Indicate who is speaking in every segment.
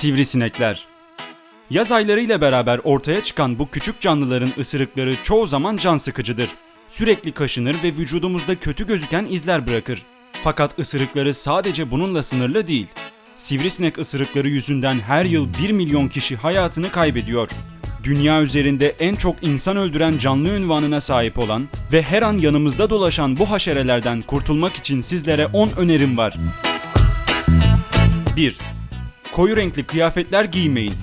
Speaker 1: Sivrisinekler Yaz aylarıyla beraber ortaya çıkan bu küçük canlıların ısırıkları çoğu zaman can sıkıcıdır. Sürekli kaşınır ve vücudumuzda kötü gözüken izler bırakır. Fakat ısırıkları sadece bununla sınırlı değil. Sivrisinek ısırıkları yüzünden her yıl 1 milyon kişi hayatını kaybediyor. Dünya üzerinde en çok insan öldüren canlı ünvanına sahip olan ve her an yanımızda dolaşan bu haşerelerden kurtulmak için sizlere 10 önerim var. 1. Koyu renkli kıyafetler giymeyin.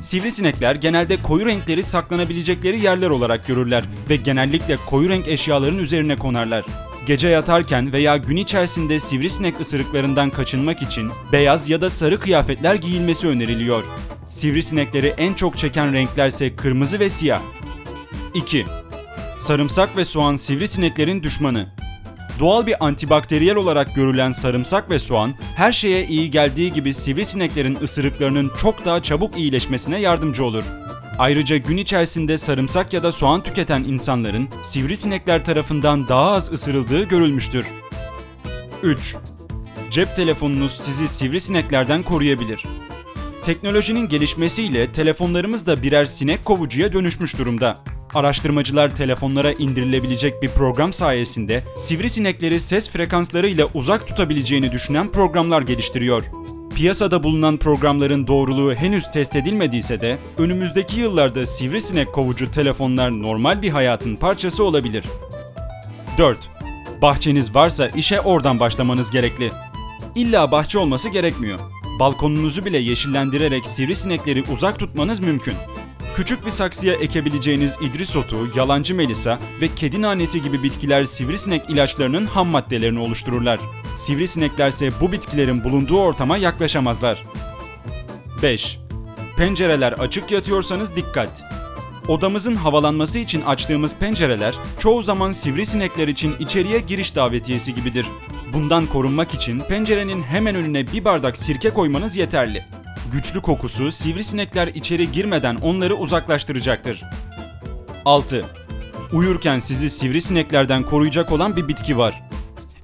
Speaker 1: Sivrisinekler genelde koyu renkleri saklanabilecekleri yerler olarak görürler ve genellikle koyu renk eşyaların üzerine konarlar. Gece yatarken veya gün içerisinde sivrisinek ısırıklarından kaçınmak için beyaz ya da sarı kıyafetler giyilmesi öneriliyor. Sivrisinekleri en çok çeken renklerse kırmızı ve siyah. 2. Sarımsak ve soğan sivrisineklerin düşmanı. Doğal bir antibakteriyel olarak görülen sarımsak ve soğan her şeye iyi geldiği gibi sivrisineklerin ısırıklarının çok daha çabuk iyileşmesine yardımcı olur. Ayrıca gün içerisinde sarımsak ya da soğan tüketen insanların sivrisinekler tarafından daha az ısırıldığı görülmüştür. 3. Cep telefonunuz sizi sivrisineklerden koruyabilir. Teknolojinin gelişmesiyle telefonlarımız da birer sinek kovucuya dönüşmüş durumda. Araştırmacılar telefonlara indirilebilecek bir program sayesinde sivrisinekleri ses frekanslarıyla uzak tutabileceğini düşünen programlar geliştiriyor. Piyasada bulunan programların doğruluğu henüz test edilmediyse de önümüzdeki yıllarda sivrisinek kovucu telefonlar normal bir hayatın parçası olabilir. 4. Bahçeniz varsa işe oradan başlamanız gerekli. İlla bahçe olması gerekmiyor. Balkonunuzu bile yeşillendirerek sivrisinekleri uzak tutmanız mümkün. Küçük bir saksıya ekebileceğiniz idris otu, yalancı melisa ve kedi nanesi gibi bitkiler sivrisinek ilaçlarının ham maddelerini oluştururlar. Sivrisineklerse bu bitkilerin bulunduğu ortama yaklaşamazlar. 5. Pencereler açık yatıyorsanız dikkat. Odamızın havalanması için açtığımız pencereler çoğu zaman sivrisinekler için içeriye giriş davetiyesi gibidir. Bundan korunmak için pencerenin hemen önüne bir bardak sirke koymanız yeterli. Güçlü kokusu sivrisinekler içeri girmeden onları uzaklaştıracaktır. 6. Uyurken sizi sivrisineklerden koruyacak olan bir bitki var.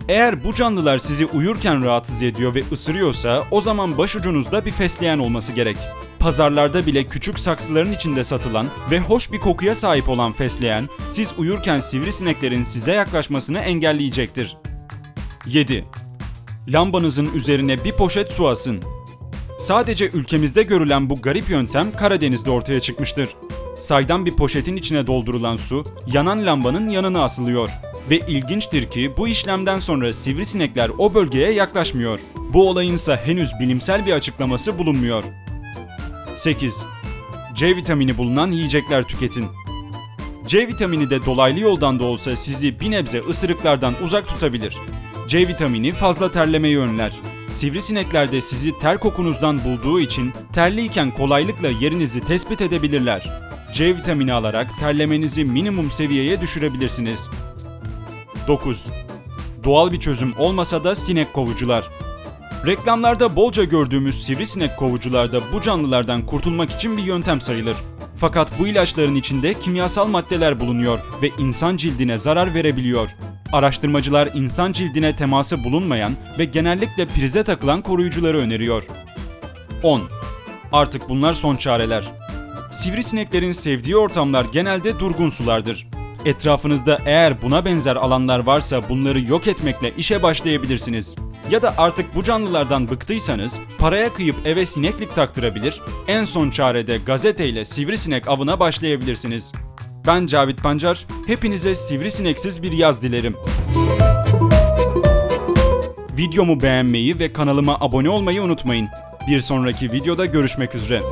Speaker 1: Eğer bu canlılar sizi uyurken rahatsız ediyor ve ısırıyorsa o zaman başucunuzda bir fesleğen olması gerek. Pazarlarda bile küçük saksıların içinde satılan ve hoş bir kokuya sahip olan fesleğen siz uyurken sivrisineklerin size yaklaşmasını engelleyecektir. 7. Lambanızın üzerine bir poşet su asın. Sadece ülkemizde görülen bu garip yöntem Karadeniz'de ortaya çıkmıştır. Saydam bir poşetin içine doldurulan su yanan lambanın yanına asılıyor. Ve ilginçtir ki bu işlemden sonra sivrisinekler o bölgeye yaklaşmıyor. Bu olayın ise henüz bilimsel bir açıklaması bulunmuyor. 8. C vitamini bulunan yiyecekler tüketin. C vitamini de dolaylı yoldan da olsa sizi bir nebze ısırıklardan uzak tutabilir. C vitamini fazla terlemeyi önler. Sivrisinekler de sizi ter kokunuzdan bulduğu için terliyken kolaylıkla yerinizi tespit edebilirler. C vitamini alarak terlemenizi minimum seviyeye düşürebilirsiniz. 9. Doğal bir çözüm olmasa da sinek kovucular. Reklamlarda bolca gördüğümüz sivrisinek kovucular da bu canlılardan kurtulmak için bir yöntem sayılır. Fakat bu ilaçların içinde kimyasal maddeler bulunuyor ve insan cildine zarar verebiliyor. Araştırmacılar insan cildine teması bulunmayan ve genellikle prize takılan koruyucuları öneriyor. 10. Artık bunlar son çareler. Sivrisineklerin sevdiği ortamlar genelde durgun sulardır. Etrafınızda eğer buna benzer alanlar varsa bunları yok etmekle işe başlayabilirsiniz. Ya da artık bu canlılardan bıktıysanız paraya kıyıp eve sineklik taktırabilir, en son çarede gazeteyle sivrisinek avına başlayabilirsiniz. Ben Cavit Pancar, hepinize sivrisineksiz bir yaz dilerim. Videomu beğenmeyi ve kanalıma abone olmayı unutmayın. Bir sonraki videoda görüşmek üzere.